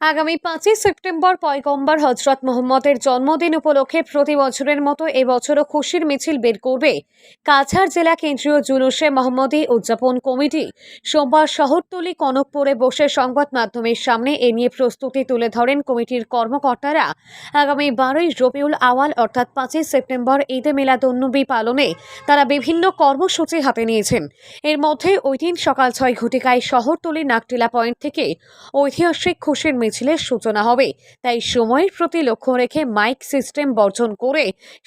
আগামী পাঁচই সেপ্টেম্বর পয়গম্বর হজরত মোহাম্মদের জন্মদিন উপলক্ষে প্রতি বছরের মতো এবছরও খুশির মিছিল বের করবে। কাছাড় জেলা কেন্দ্রীয় জুলুসে মোহাম্মদী উদযাপন কমিটি সোমবার শহরতলি কনকপুরে বসে সংবাদ মাধ্যমের সামনে এ নিয়ে প্রস্তুতি তুলে ধরেন কমিটির কর্মকর্তারা। আগামী বারোই রবিউল আওয়াল অর্থাৎ পাঁচই সেপ্টেম্বর ঈদে মিলাদুন্নবী পালনে তারা বিভিন্ন কর্মসূচি হাতে নিয়েছেন। এর মধ্যে ওই দিন সকাল ছয় ঘটিকায় শহরতলি নাকটিলা পয়েন্ট থেকে ঐতিহাসিক খুশির মিছিলের সূচনা হবে। তাই সময়ের প্রতি লক্ষ্য রেখে মাইক সিস্টেম বর্জন করে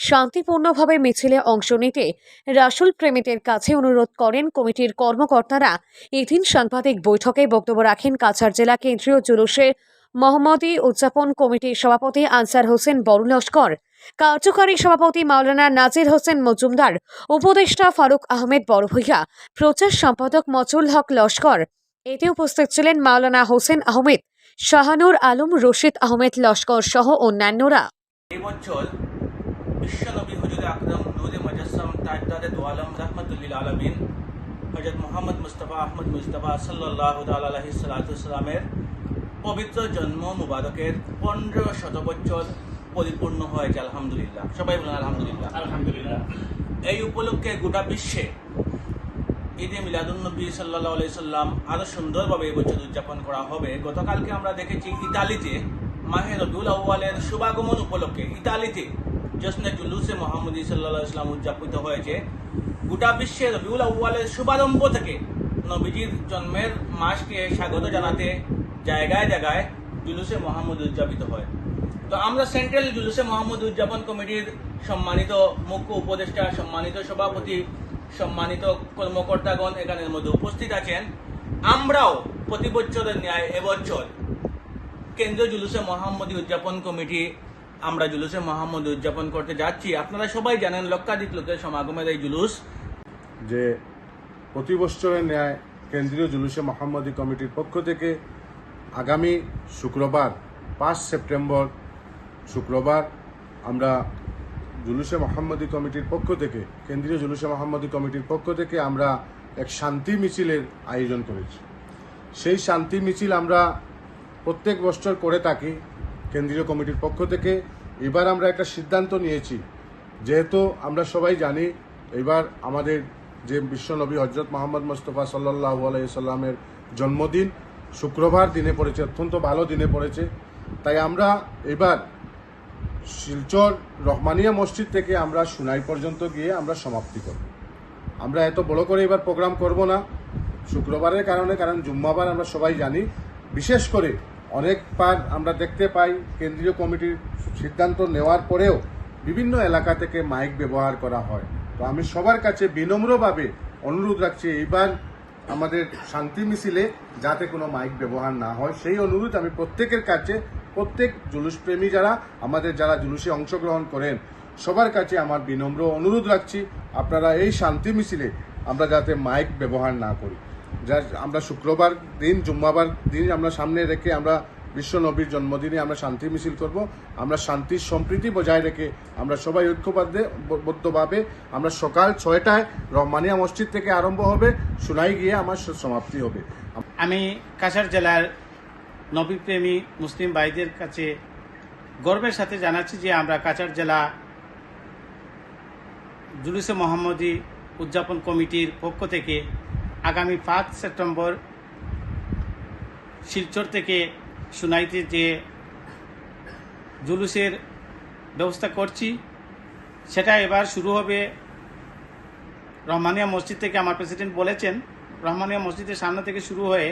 শান্তিপূর্ণভাবে মিছিলে অংশ নিতে রাসুল প্রেমিতের কাছে অনুরোধ করেন কমিটির কর্মকর্তারা। এদিন সাংবাদিক বৈঠকে বক্তব্য রাখেন কাছাড় জেলা কেন্দ্রীয় জুলুসের মোহাম্মদী উদযাপন কমিটির সভাপতি আনসার হোসেন বড় লস্কর, কার্যকারী সভাপতি মাওলানা নাজির হোসেন মজুমদার, উপদেষ্টা ফারুক আহমেদ বড়ভূইয়া প্রচার সম্পাদক মচুল হক লস্কর। এতে উপস্থিত ছিলেন মাওলানা হোসেন আহমেদ শাহানুর আলম রশিদ আহমেদ লস্কর সহ অন্যান্যরা। এই বছর বিশ্বনবী হুজুর আকরম নূরে মুজাসসাম তাজদারে দু আলম রহমতুল্লিল আলমিন হজরত মোহাম্মদ মুস্তফা আহমদ মুস্তফা সাল্লাহ আলহি সালাতামের পবিত্র জন্ম মুবারকের পনেরো শত বছর পরিপূর্ণ হয়েছে আলহামদুলিল্লাহ। সবাই বলেন আলহামদুলিল্লাহ। আলহামদুলিল্লাহ। এই উপলক্ষে গোটা বিশ্বে ঈদে মিলাদুন্নবী সাল্লাহ আলাই সাল্লাম আরও সুন্দরভাবে এই বছর উদযাপন করা হবে। গতকালকে আমরা দেখেছি ইতালিতে মাহে রবিউল আউ্বালের শুভাগমন উপলক্ষে ইতালিতে জশ্নে জুলুসে মোহাম্মদী সাল্লাহ ইসলাম উদযাপিত হয়েছে। গোটা বিশ্বে রবিউল আউ্বালের শুভারম্ভ থেকে নবীজির জন্মের মাসকে স্বাগত জানাতে জায়গায় জায়গায় জুলুসে মোহাম্মদ উদযাপিত হয়। তো আমরা সেন্ট্রাল জুলুসে মোহাম্মদ উদযাপন কমিটির সম্মানিত মুখ্য উপদেষ্টা, সম্মানিত সভাপতি সম্মানিত কর্মকর্তাগণ এখানের মধ্যে উপস্থিত আছেন। আমরাও প্রতি বছরের ন্যায় এবছর কেন্দ্রীয় জুলুসে মোহাম্মদী উদযাপন কমিটি, আমরা জুলুসে মোহাম্মদ উদযাপন করতে যাচ্ছি। আপনারা সবাই জানেন লক্ষাধিক লোকের সমাগমের এই জুলুস। যে প্রতি বছরের ন্যায় কেন্দ্রীয় জুলুসে মোহাম্মদী কমিটির পক্ষ থেকে আগামী শুক্রবার, পাঁচ সেপ্টেম্বর শুক্রবার আমরা জুলুসে মোহাম্মদী কমিটির পক্ষ থেকে, কেন্দ্রীয় জুলুসে মোহাম্মদী কমিটির পক্ষ থেকে আমরা এক শান্তি মিছিলের আয়োজন করেছি। সেই শান্তি মিছিল আমরা প্রত্যেক বছর করে থাকি কেন্দ্রীয় কমিটির পক্ষ থেকে। এবার আমরা একটা সিদ্ধান্ত নিয়েছি, যেহেতু আমরা সবাই জানি এবার আমাদের যে বিশ্বনবী হজরত মোহাম্মদ মোস্তফা সাল্লাহ আলাইসাল্লামের জন্মদিন, শুক্রবার দিনে পড়েছে, অত্যন্ত ভালো দিনে পড়েছে। তাই আমরা এবার শিলচর রহমানিয়া মসজিদ থেকে আমরা সুনাই পর্যন্ত গিয়ে আমরা সমাপ্তি করব। আমরা এত বড় করে এবার প্রোগ্রাম করব না। শুক্রবারের কারণে, কারণ জুম্মাবার আমরা সবাই জানি। বিশেষ করে অনেকবার আমরা দেখতে পাই কেন্দ্রীয় কমিটির সিদ্ধান্ত নেওয়ার পরেও বিভিন্ন এলাকা থেকে মাইক ব্যবহার করা হয়। তো আমি সবার কাছে বিনম্রভাবে অনুরোধ রাখছি, এইবার আমাদের শান্তি মিছিলে যাতে কোনো মাইক ব্যবহার না হয়, সেই অনুরোধ আমি প্রত্যেকের কাছে প্রত্যেক জুলুস প্রেমী যারা, আমাদের যারা জুলুসে অংশগ্রহণ করেন, সবার কাছে আমার বিনম্র অনুরোধ রাখছি, আপনারা এই শান্তি মিছিলে আমরা যাতে মাইক ব্যবহার না করি। যা আমরা শুক্রবার দিন, জুম্মাবার দিন আমরা সামনে রেখে আমরা বিশ্ব নবীর জন্মদিনে আমরা শান্তি মিছিল করব। আমরা শান্তির সম্প্রীতি বজায় রেখে আমরা সবাই ঐক্যবদ্ধে, বদ্ধভাবে আমরা সকাল ছয়টায় রহমানিয়া মসজিদ থেকে আরম্ভ হবে, সুনাই গিয়ে আমার সমাপ্তি হবে। আমি কাছাড় জেলার নবীপ্রেমী মুসলিম ভাইদের কাছে গর্বের সাথে জানাচ্ছি যে আমরা কাছাড় জেলা জুলুসে মোহাম্মদী উদযাপন কমিটির পক্ষ থেকে আগামী পাঁচ সেপ্টেম্বর শিলচর থেকে সুনাইতে যে জুলুসের ব্যবস্থা করছি, সেটা এবার শুরু হবে রহমানিয়া মসজিদ থেকে। আমার প্রেসিডেন্ট বলেছেন, রহমানিয়া মসজিদের সামনে থেকে শুরু হয়ে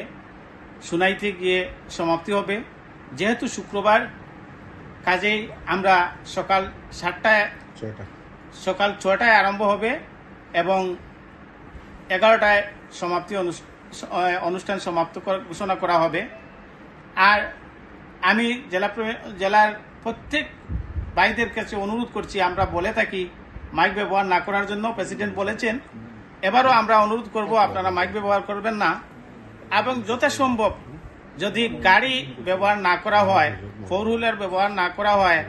সুনাইতে গিয়ে সমাপ্তি হবে। যেহেতু শুক্রবার কাজেই আমরা সকাল সাতটায় সকাল ছটায় আরম্ভ হবে এবং এগারোটায় সমাপ্তি অনুষ্ঠান সমাপ্ত ঘোষণা করা হবে। আর আমি জেলা জেলার প্রত্যেক ভাইদের কাছে অনুরোধ করছি আমরা বলে থাকি মাইক ব্যবহার না করার জন্য প্রেসিডেন্ট বলেছেন। এবারও আমরা অনুরোধ করব আপনারা মাইক ব্যবহার করবেন না। এবং যথাসম্ভব যদি গাড়ি ব্যবহার না করা হয় ফোর হুইলার ব্যবহার না করা হয়,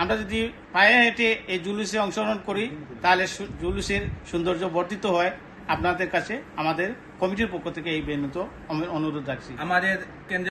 আমরা যদি পায়ে হেঁটে এই জুলুসে অংশগ্রহণ করি, তাহলে জুলুসের সৌন্দর্য বর্ধিত হয়। আপনাদের কাছে আমাদের কমিটির পক্ষ থেকে এই বিনত অনুরোধ রাখছি। আমাদের কেন্দ্রীয়